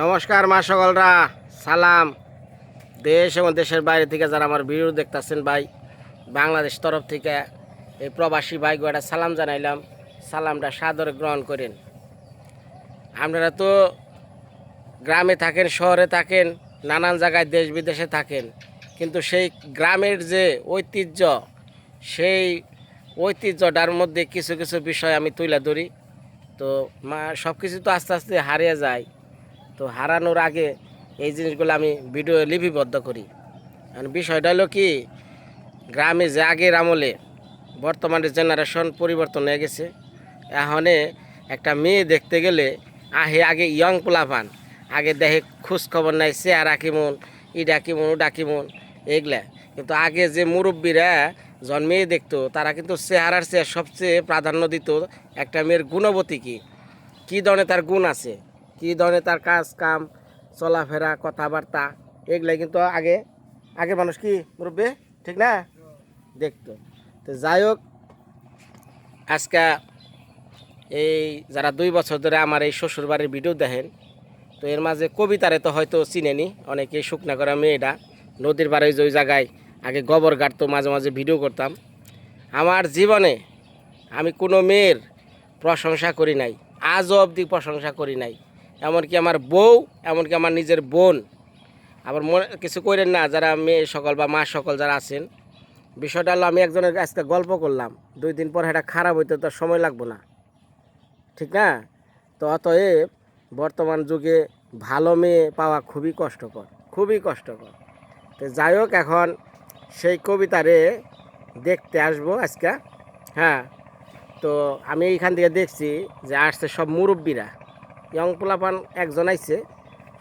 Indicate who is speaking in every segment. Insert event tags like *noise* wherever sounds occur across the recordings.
Speaker 1: নমস্কার মা সকলরা, সালাম। দেশ এবং দেশের বাইরে থেকে যারা আমার ভিডিও দেখতেছেন ভাই, বাংলাদেশ তরফ থেকে এই প্রবাসী ভাই একটা সালাম জানাইলাম। সালামটা সাদরে গ্রহণ করেন। আপনারা তো গ্রামে থাকেন, শহরে থাকেন, নানান জায়গায় দেশ বিদেশে থাকেন, কিন্তু সেই গ্রামের যে ঐতিহ্য, সেই ঐতিহ্যটার মধ্যে কিছু কিছু বিষয় আমি তুলে ধরি। তো মা সব কিছু তো আস্তে আস্তে হারিয়ে যায়। তো হারানোর আগে এই জিনিসগুলো আমি ভিডিও লিপিবদ্ধ করি। আর বিষয়টা হলো কি, গ্রামে যে আগের আমলে বর্তমানে জেনারেশন পরিবর্তন হয়ে গেছে, এখনে একটা মেয়ে দেখতে গেলে আহে আগে ইয়ং পোলাপান, আগে দেখে খোঁজ খবর নাই চেহারা কেমন, ইডা কেমন, ওডা কেমন, এগুলা। কিন্তু আগে যে মুরব্বীরা যখন মেয়ে দেখতো, তারা কিন্তু চেহারার চেয়ে সবচেয়ে প্রাধান্য দিত একটা মেয়ের গুণবতী কি? কী ধরনের তার গুণ আছে? কী ধরনের তার কাজ, কাম, চলাফেরা, কথাবার্তা এগুলাই কিন্তু আগে আগে মানুষ কি মুরব্বী? ঠিক না? দেখতো। তো যাই হোক, আজকে এই যারা দুই বছর ধরে আমার এই শ্বশুরবাড়ির ভিডিও দেখেন, তো এর মাঝে কবিতারে তো হয়তো চিনেনি অনেকে শুকনা করা মেয়েটা, নদীর পাড়ে ওই জায়গায় আগে গোবর গাড়তো, মাঝে মাঝে ভিডিও করতাম। আমার জীবনে আমি কোনো মেয়ের প্রশংসা করি নাই, আজও অবধি প্রশংসা করি নাই। এমনকি আমার বউ, এমনকি আমার নিজের বোন। আবার মনে কিছু করেন না, যারা মেয়ে সকল বা মা সকল যারা আছেন, বিষয়টা হলো আমি একজনের আজকে গল্প করলাম। দুই দিন পর এটা খারাপ হইতে তো সময় লাগবো না। ঠিক না? তো অতএব বর্তমান যুগে ভালো মেয়ে পাওয়া খুবই কষ্টকর খুবই কষ্টকর। তো যাই হোক, এখন সেই কবিতারে দেখতে আসব আজকে। হ্যাঁ তো আমি এইখান থেকে দেখছি যে আসছে সব মুরব্বীরা। ইয়ং পোলাপান একজন আইছে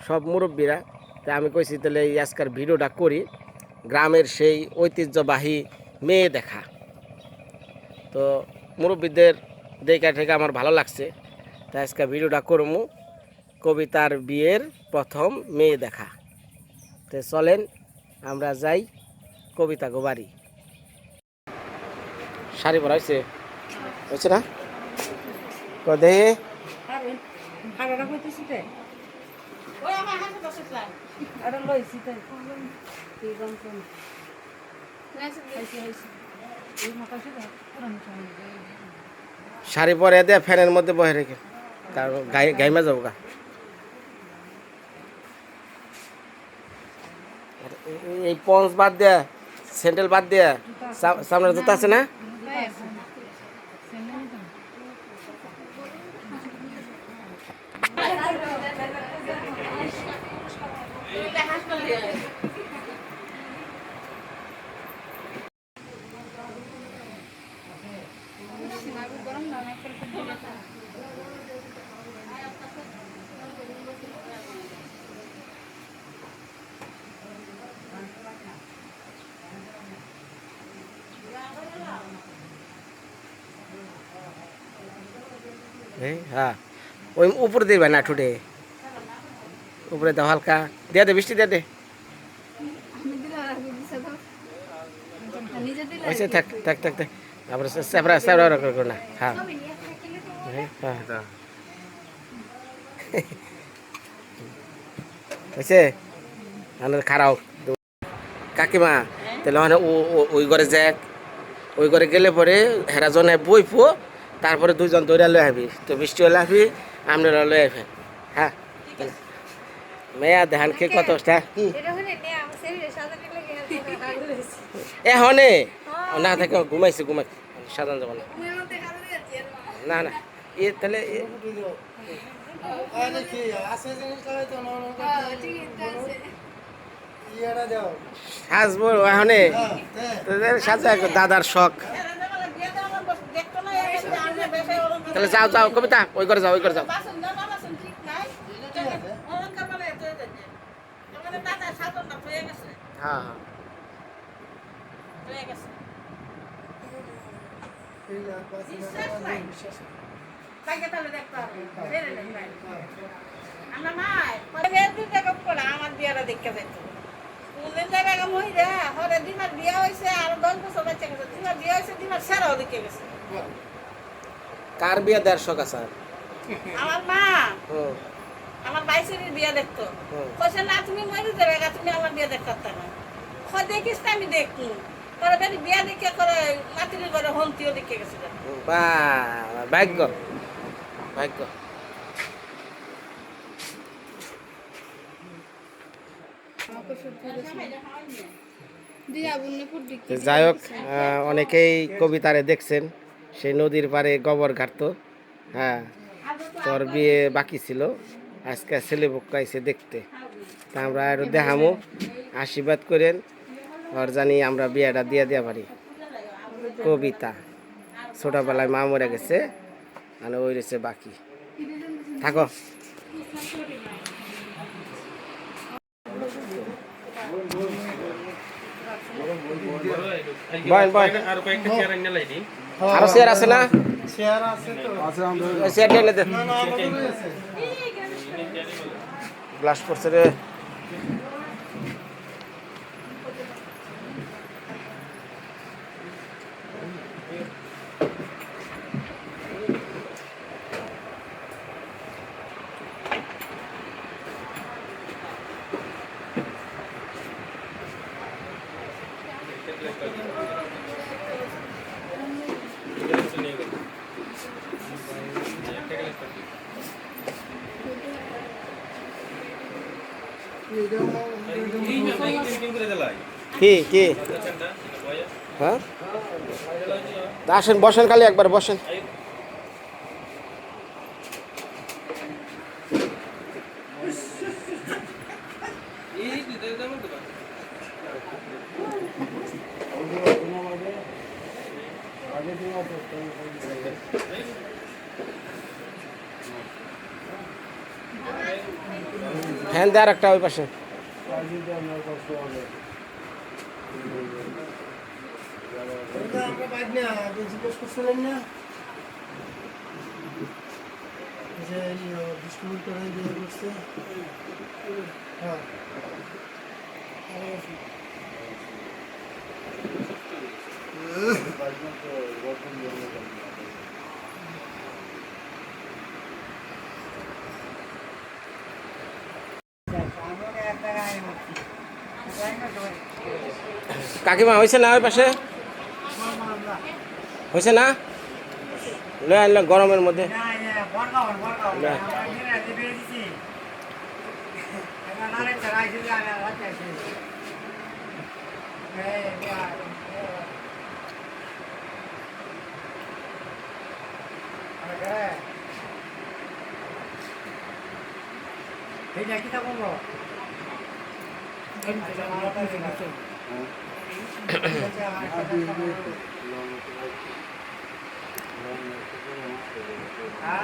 Speaker 1: সব মুরব্বীরা। তা আমি কইছি, তাহলে এই আজকের ভিডিওটা করি। গ্রামের সেই ঐতিহ্যবাহী মেয়ে দেখা। তো মুরব্বীদের দেখা থেকে আমার ভালো লাগছে। তাই আজকে ভিডিওটা করব কবিতার বিয়ের প্রথম মেয়ে দেখা। তো চলেন, আমরা যাই কবিতা গোবারি। শাড়ি পরা হয়েছে হয়েছে না? কদে।
Speaker 2: হাড়াটা কইতেছি তে। আরে লইছি তে কি গম কোন। হাইছি হাইছি এই মাকাশে দে
Speaker 1: শাড়ি পরে দিয়ে ফ্যানের মধ্যে বহে রেখে। তার গাই গাইমা যাব গা। এই- পঞ্চ বাদ দেয়া স্যান্ডেল বাদ দেয়া সা- সামনে জুতা আছে না এই, হ্যাঁ। ওই উপরে দিবে না ঠুটে। উপরে দাও হালকা। দিয়ে দে, বৃষ্টি দিয়ে দে। ওইসে থাক থাক থাক থাক। তারপরে স্যাপরা না হ্যাঁ। হ্যাঁ। হয়েছে আমাদের খারাপ কাকিমা, তাহলে ওই ঘরে যাক। ওই ঘরে গেলে পরে হেরা জনে বই ফো তারপরে দুজন দৌড়া লয়ে আবি তো বৃষ্টি হলে আবি আপনারা লয়ে আবেন হ্যাঁ। মেয়া ধান কে কত টা কি? এহনে না থাকে ঘুমাইছে ঘুমাই। সাধারণ যাব না না না। এ তাহলে এ- সাজবো সাজা দাদার শখ। তাহলে যাও যাও, কবিতা, ওই করে যাও, ওই করে যাও। হ্যাঁ হ্যাঁ।
Speaker 2: আমার বিয়াটা দেখতে বিয়া হয়েছে, আর দশ বছর বাচ্চা গেছে। দিমার বিয়া হয়েছে দিমার সেরাও দেখে গেছে।
Speaker 1: কার বিয়ে দেড়শো কাছার
Speaker 2: আমার মা। আমার বাইশের বিয়ে দেখতো। কইছে না তুমি মরে যাবে গা, তুমি আমার বিয়ে দেখতে পারতে না। হয় দেখিস না আমি দেখু। পরে বেরি বিয়ে দেখে করে মাতির করে হন্তিও দেখে গেছিল।
Speaker 1: বা ভাগ্য। ভাগ্য। যাই হোক অনেকেই কবিতারে দেখছেন। সেই নদীর পাড়ে গোবর ঘাটতো হ্যাঁ তোর বিয়ে বাকি ছিল, আজকে ছেলে পক্ষ আইসে দেখতে। তা আমরা একটু দেখামো, আশীর্বাদ করেন, আর জানি আমরা বিয়েটা দিয়ে দেওয়া পারি। কবিতা, ছোটবেলায় মা মরে গেছে মানে ওই রয়েছে বাকি। থাকো। বয়েন বয়েন
Speaker 3: আর কয়েকটা চেয়ার এনে লাই দিন
Speaker 1: আরও চেয়ার আছে না?
Speaker 4: চেয়ার
Speaker 1: এনে দে।
Speaker 4: না না আমাদেরও আছে
Speaker 1: গ্লাস কি কি? হ্যাঁ? আসেন বসেন খালি একবার বসেন। ফ্যান দেওয়ার একটা ওই পাশে। *laughs*
Speaker 4: এটা আমরা হয়েছে না আগে পাশে হয়েছে না যে ডিস্ট্রিবিউট করে বিয়ে করছে হ্যাঁ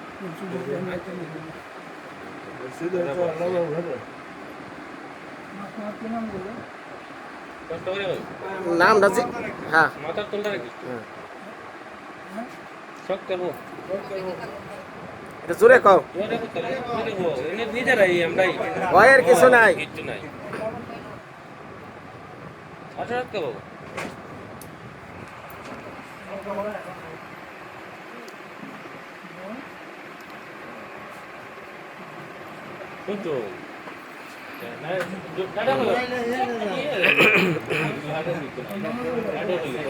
Speaker 1: নামটা যে হ্যাঁ।
Speaker 3: মাথার তোলটা রাখি। সব করব
Speaker 1: এটা জোরে কও।
Speaker 3: নিজেরাই আমরাই
Speaker 1: ভয়ের কিছু নাই।
Speaker 3: কিচ্ছু নাই আঠারো রাখতে কিন্তু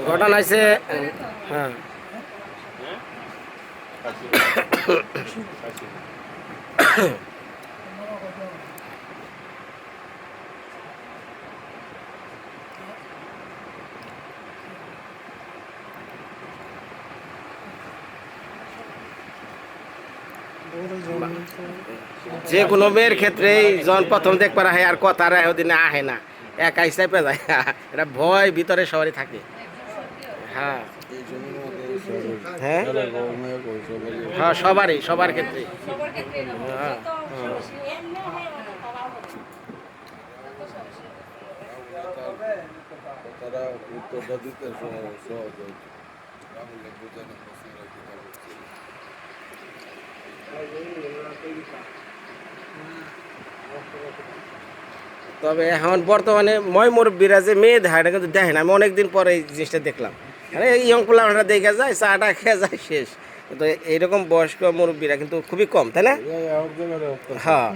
Speaker 1: ঘটনা হয়েছে হ্যাঁ যে কোনো মেয়ের ক্ষেত্রেই যখন প্রথম দেখবার আহে আর কথা ওদিনে আহে না, একাই চাপে যায়। *laughs* এটা ভয় ভিতরে সবারই থাকে। হ্যাঁ। হ্যাঁ? হ্যাঁ সবারই, সবার ক্ষেত্রে হ্যাঁ
Speaker 2: হয়।
Speaker 1: তবে এখন বর্তমানে ময় মুরব্বীরা যে মেয়ে দেখায় কিন্তু দেখেন আমি অনেকদিন পরে এই জিনিসটা দেখলাম। আরে ইয়ং পোলাটা দেখে যায় চাটা খেয়ে যায় শেষ। কিন্তু এইরকম বয়স্ক মুরব্বীরা কিন্তু খুবই কম তাই না? হ্যাঁ।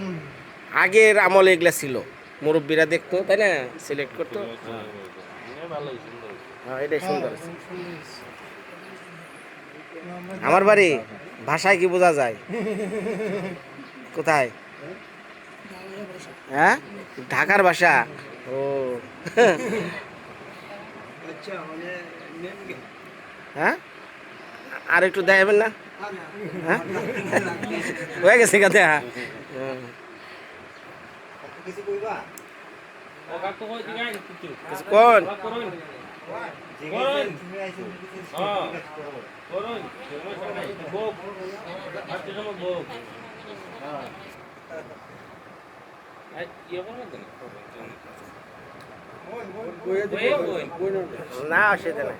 Speaker 1: আগের আমলে এগুলা ছিল। মুরব্বীরা দেখতো তাই না? সিলেক্ট করতো। হ্যাঁ এটাই সুন্দর আমার বাড়ি ভাষায় কি বোঝা যায়? কোথায়? হ্যাঁ? ঢাকার ভাষা? ও। হ্যাঁ? আর একটু দেখাবেন না? হ্যাঁ? হয়ে গেছে কথা। হ্যাঁ।
Speaker 4: কিছু কইবা
Speaker 3: ও কাকু কই দিগা কিছু
Speaker 1: কোন?
Speaker 3: করুন
Speaker 1: না অসুবিধা নাই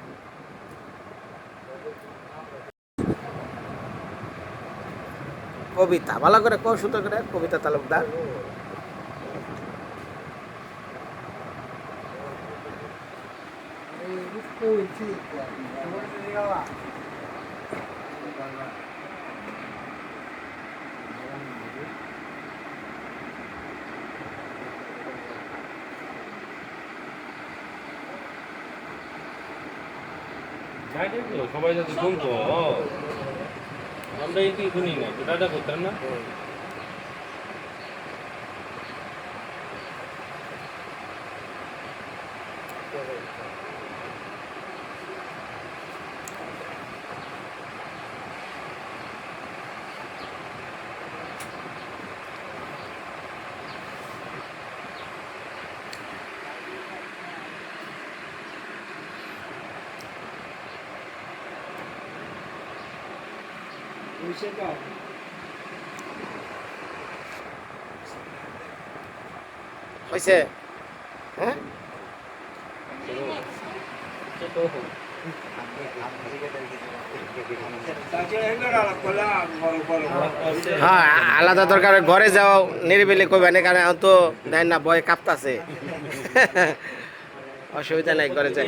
Speaker 1: কবিতা ভালো করে কো সুতো করে কবিতা তালুকদার।
Speaker 3: সবাই যাতে শুনতো। আমরা কি শুনি না দাদা করতাম না?
Speaker 1: হয়েছে হ্যাঁ? হ্যাঁ আলাদা দরকার ঘরে যাও, নিরিবিলি কইবা এখানে কারণ এখন তো দেন না, বয় কাঁপতাছে। *laughs* অসুবিধা নাই, ঘরে যাই।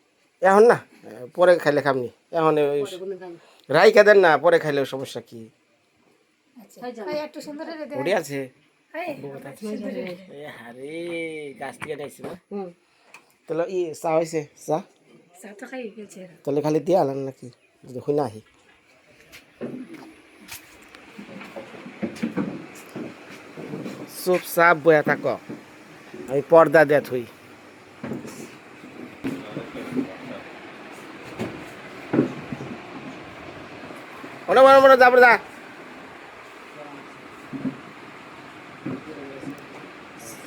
Speaker 1: এখন না পরে খাইলে খামনি। এখন রাইকা দেন না পরে খাইলে সমস্যা কি? উড়ে আছে? এ হারে গাছ থেকে না? তাহলে ই চা হয়েছে চা? তাহলে খালি দিয়ে আলান নাকি? যদি হই না আহি। চুপচাপ বয়া থাক। আমি পর্দা দিয়ে থুই। মনে মনে মনে যাব যা।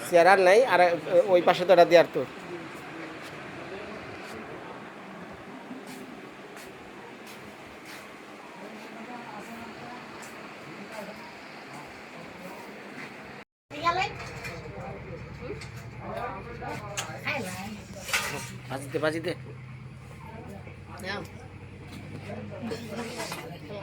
Speaker 1: চেয়ার নাই আর ওই পাশে তো এটা দেওয়ার তো। বাজিতে বাজিতে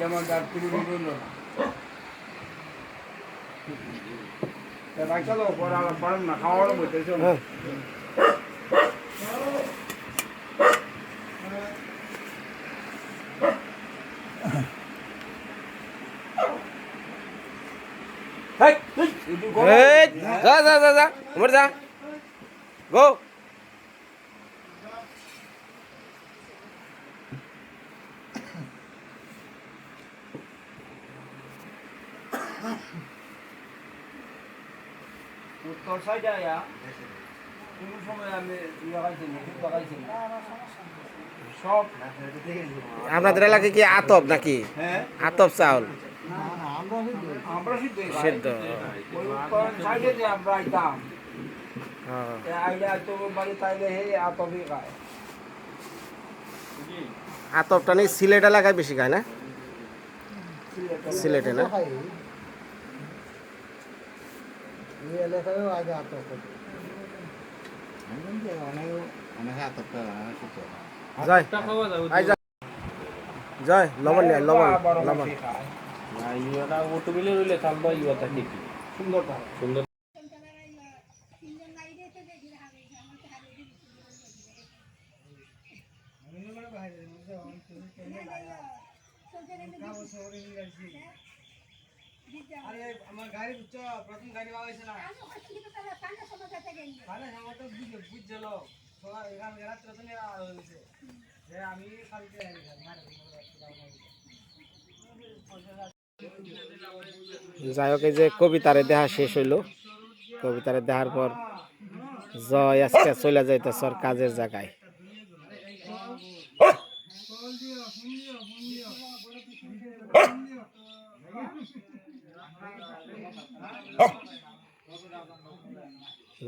Speaker 5: যেমন তার তুমি বিভিন্ন বাইক চালো পরে আলাপ করেন না খাওয়ারও বলতেছ
Speaker 1: হ্যাঁ এই, যা যা যা যা উমর যা গো
Speaker 5: উত্তর সাইডে আয়া। কোন সময় আমি ইয়ে খাইছি না কিন্তু খাইছি না। সব
Speaker 1: আপনাদের এলাকায় কি আতপ নাকি?
Speaker 5: হ্যাঁ।
Speaker 1: আতপ চাউল?
Speaker 5: আমরা সিদ্ধ
Speaker 1: সেদ্ধ
Speaker 5: ওই উত্তর সাইডে যে আমরা আইতাম
Speaker 1: হ্যাঁ।
Speaker 5: আইলে তো বাড়ি তাইলে হে আতবি খায়।
Speaker 1: আতপটা নেই সিলেট এলাকায় বেশি খায় না? সিলেটে না?
Speaker 6: এই এলাকায়ও আগে আতো
Speaker 1: জয় আই যা জয় লবণ নিয়ে লবণ লবণ
Speaker 5: সুন্দরটা
Speaker 6: আরে আমার গাড়ি বুঝছ? প্রথম গাড়ি পাওয়াইছে না। তাহলে আমার তো বুঝ বুঝছিল এখানে রাত্রে তো নেওয়া হয়েছে যে আমি কালকে
Speaker 1: যাই হোক এই যে কবিতারে দেখা শেষ হইল। কবিতারে দেখার পর জয় আজকে চলে যাইতে সর কাজের জায়গায়।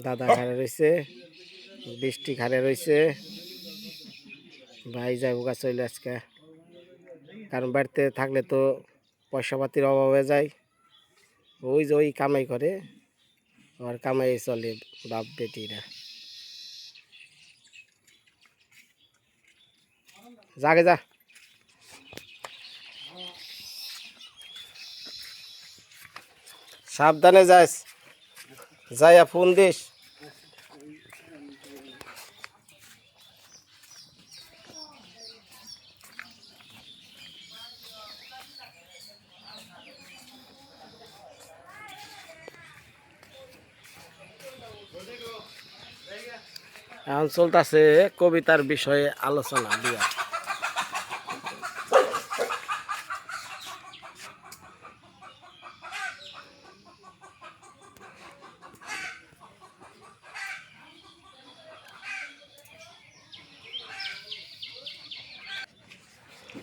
Speaker 1: দাদা ঘাড়ে রয়েছে বৃষ্টি ঘাড়ে রয়েছে ভাই যাই গা চলে আজকে। কারণ বাড়িতে থাকলে তো পয়সা পাতির অভাব হয়ে যায়। ওই যে ওই কামাই করে, আর কামাই চলে বাপ বেটিরা। যাগে যা। সাবধানে যাস যাইয়া ফোন দিস। এখন চলতেছে কবিতার বিষয়ে আলোচনা দিয়া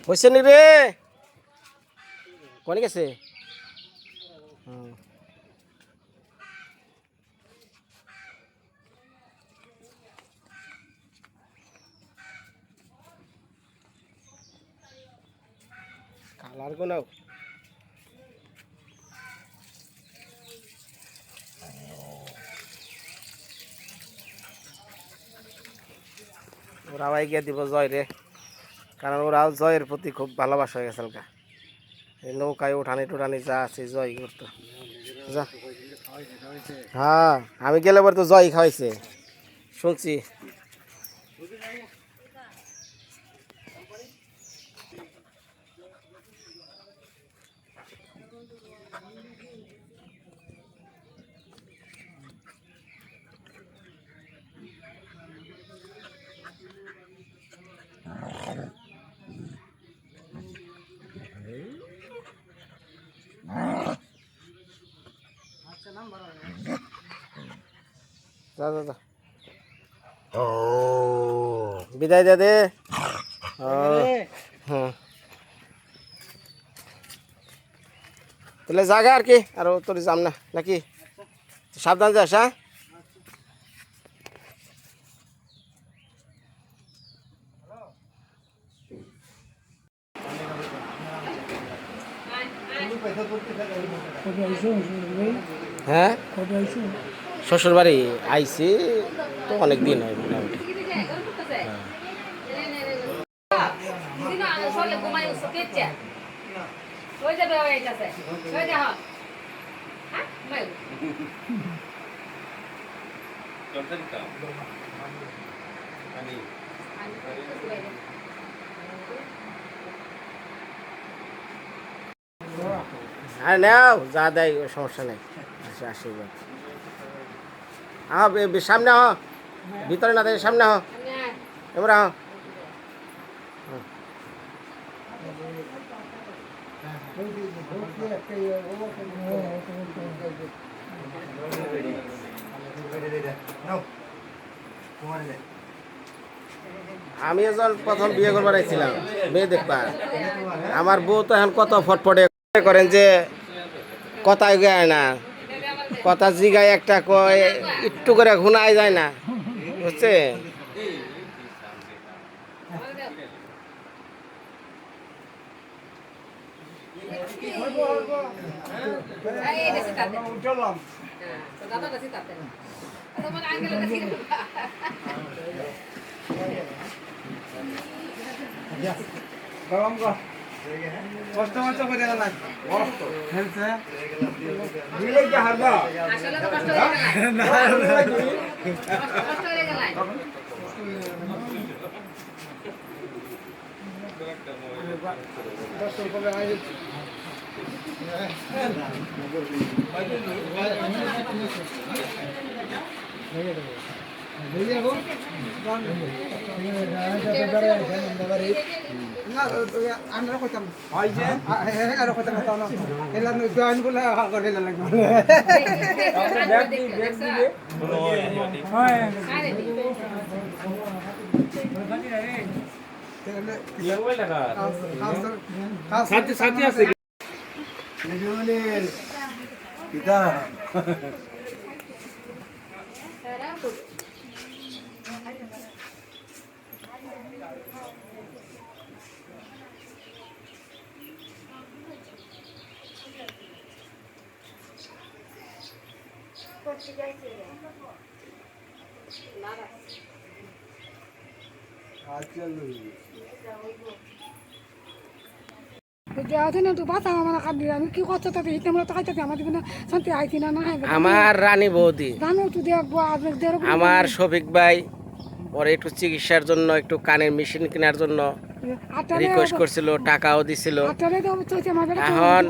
Speaker 1: হয়েছে নি রে? কনে গেছে? কালার গো নাও ওরা গিয়ে দিব জয় রে। কারণ ওরা জয়ের প্রতি খুব ভালোবাসা হয়ে গেছে হালকা নৌকায় উঠানি টুটানি যা আছে জয় করতো। যা। হ্যাঁ আমি গেলে পরে তো জয় খাওয়াইছে। শুনছি। যা যা যা। বিদায় দে দে। ও, হুম তাহলে জায়গা আর কি আর তোর যাম না নাকি? সাবধান যাস হ্যাঁ হ্যাঁ? শ্বশুর বাড়ি আইসি তো অনেক দিন হয় মোটামুটি হ্যাঁ। নাও যা দেয় সমস্যা নেই। আশীর্বাদ। হ্যাঁ সামনে হ ভিতরে না সামনে হ এবার হ আমি যখন প্রথম বিয়ে করবার আইছিলাম। মেয়ে দেখবা। আমার বউ তো এখন কত ফটফটে করেন যে কথায় গায় না। কথা জিগায় একটা কয় একটু করে ঘুনাই যায় না বুঝছে
Speaker 4: গরম কর কষ্ট মষ্ট করে গেল কষ্ট হেলছে দিলে কি হারবা দশ করে আগে আমরা কইতাম হইছে আর কইতাম না এলা জয়েন বলে করে লাগবে হয় সাথে সাথে আছে
Speaker 7: না আমার কান্দি আমি কি করছ তাতে হিতে আমরা তো খাইতে আমার দিবে না শান্তি আইতি না না
Speaker 1: আমার রানী বৌদি। আমার শফিক ভাই, ওর একটু চিকিৎসার জন্য, একটু কানের মেশিন কেনার জন্য। রিকোয়েস্ট করছিল টাকাও দিছিল। এখন-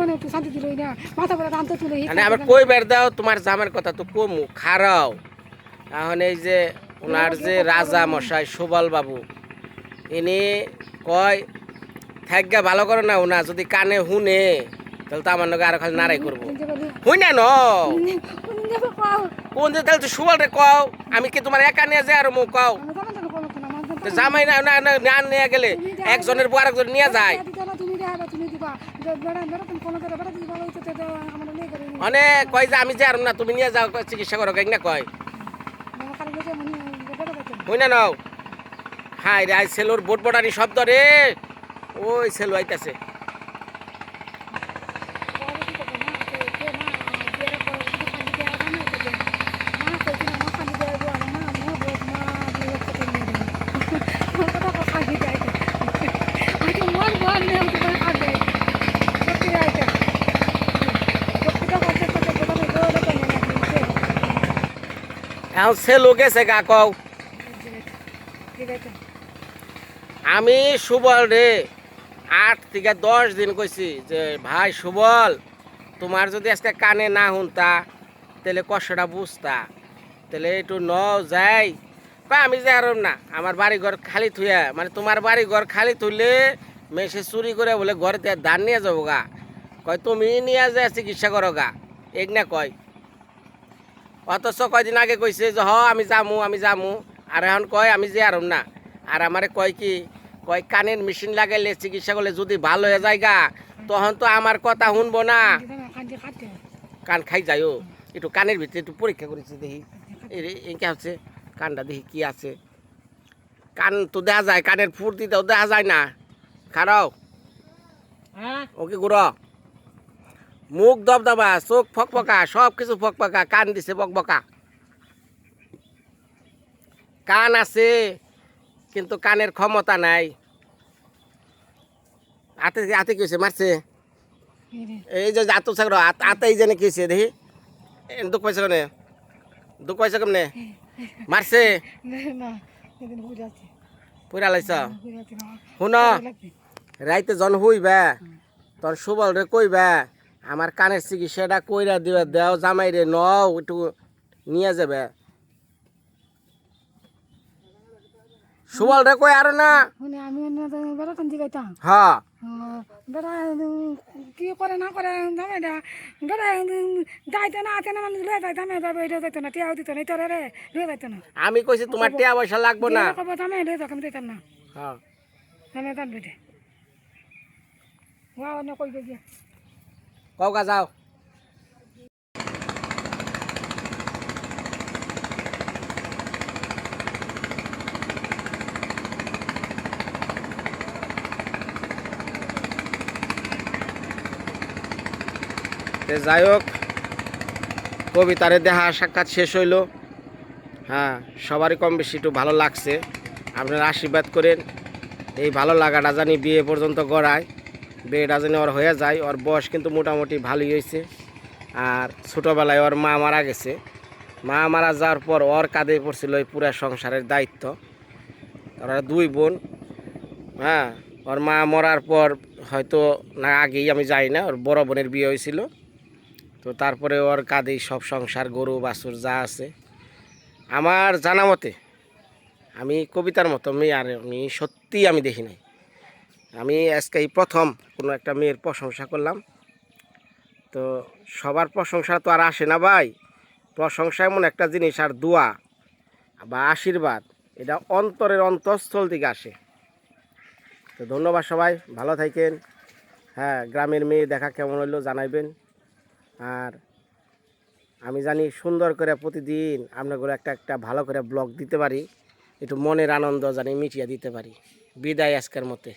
Speaker 1: মানে আবার কই বের দাও তোমার জামের কথা তো কমু খারাও। এখন এই যে ওনার যে রাজা মশাই সুবল বাবু ইনি কয় থাকগা ভালো করে না ওনা যদি কানে শুনে তাহলে তো আমার নগে আরও খালি নাড়াই করব। হুই না ন কোন যে তাহলে তো সুবল রে কও আমি কি তোমার একা নিয়ে যাই আর মুখ কও? জামাই না না না নিয়ে গেলে একজনের বউ আরেকজন নিয়ে যায়। অনেক কয় যে আমি যাই আর না তুমি নিয়ে যাও চিকিৎসা করো কেন না কয় না নাও। হাই রে আই সেলোর বোট বোটানি শব্দ রে। ওই সেলো আইতাছে। সে লোক গেছে গা আমি সুবল রে। আট থেকে দশ দিন কইছি যে, ভাই সুবল, তোমার যদি আজকে কানে না শুনতা তাহলে কষ্টটা বুঝতা। তাহলে একটু ন যাই। আমি আর না, আমার বাড়ি ঘর খালি থুয়া মানে তোমার বাড়ি ঘর খালি থুলে মেসে চুরি করে বলে ঘরে ধান নিয়ে যাব গা। কয়, তুমি নিয়ে যায় চিকিৎসা করো গা। এক না কয় অথচ কয়দিন আগে কইছে যে হ আমি যামু আমি যামু। আর এখন কয় আমি যে আরম না। আর আমারে কয় কি কয় কানের মেশিন লাগাইলে চিকিৎসা করলে যদি ভালো হয়ে যায় গা তখন তো আমার কথা শুনব না। কান খাই যাইও একটু কানের ভিতরে একটু পরীক্ষা করেছি দেখি। এঁকে হচ্ছে কানটা দেখি কি আছে। কান তো দেখা যায় কানের ফুর্তিতেও দেখা যায় না। খারাও।
Speaker 2: হ্যাঁ?
Speaker 1: ওকে গুড় মুখ দবদবা চোখ ফকফকা সব কিছু ফকফকা কান দিছে বকবকা। কান আছে কিন্তু কানের ক্ষমতা নাই। আতে হাতে কি হয়েছে মারছে? এই যে আত সাগর আতে এই জানে কি হয়েছে দেখি। দুঃখ পাইছে কেমনে? দুঃখ পাইছে কেমনে? মারছে? পুরা লাইছ? শুন। রাইতে জন হইবা তোর সুবল রে কইবা আমার কানের চিকিৎসাটা কইরা দিবা দেও জামাই রে ন একটু নিয়ে যাবে। সুবল রে কই আর না?
Speaker 7: শুনে আমি বেড়া কান্দি গাইতাম।
Speaker 1: হ্যাঁ।
Speaker 7: বেড়া কি করে না করে জামাই না বেড়া যাইতে না আছে না মানে লয়ে যাইতাম যাবে এটা যাইতো না টিয়াও দিত না তোরে রে লয়ে যাইতো না।
Speaker 1: আমি কইছি তোমার টিয়া পয়সা লাগবো না।
Speaker 7: কব জামাই দিতাম না।
Speaker 1: হ্যাঁ।
Speaker 7: জামাই তার বেটে ওয়া অন্য কই গেছে?
Speaker 1: কওকা যাও। যাই হোক, কবিতারে দেখা সাক্ষাৎ শেষ হইল। হ্যাঁ সবারই কম বেশি একটু ভালো লাগছে। আপনারা আশীর্বাদ করেন। এই ভালো লাগাটা জানি বিয়ে পর্যন্ত গড়ায়। বিয়েটা জানি ওর হয়ে যায়, ওর বয়স কিন্তু মোটামুটি ভালোই হয়েছে। আর ছোটোবেলায় ওর মা মারা গেছে। মা মারা যাওয়ার পর ওর কাঁধে পড়ছিল এই পুরা সংসারের দায়িত্ব। ওরা দুই বোন হ্যাঁ ওর মা মরার পর হয়তো না আগেই, আমি যাই না, ওর বড় বোনের বিয়ে হয়েছিল। তো তারপরে ওর কাঁধেই সব সংসার, গরু, বাছুর যা আছে। আমার জানা মতে, আমি কবিতার মতো মেয়ে, আর আমি সত্যি আমি দেখি নাই। আমি আজকে এই প্রথম কোনো একটা মেয়ের প্রশংসা করলাম। তো সবার প্রশংসা তো আর আসে না ভাই। প্রশংসা এমন একটা জিনিস আর দোয়া বা আশীর্বাদ, এটা অন্তরের অন্তঃস্থল থেকে আসে। তো ধন্যবাদ সবাই, ভালো থাকেন। হ্যাঁ গ্রামের মেয়ে দেখা কেমন হইল জানাইবেন। আর আমি জানি সুন্দর করে প্রতিদিন আপনাগুলো একটা একটা ভালো করে ব্লগ দিতে পারি। একটু মনের আনন্দ জানি মিটিয়ে দিতে পারি। বিদায় আজকের মতে।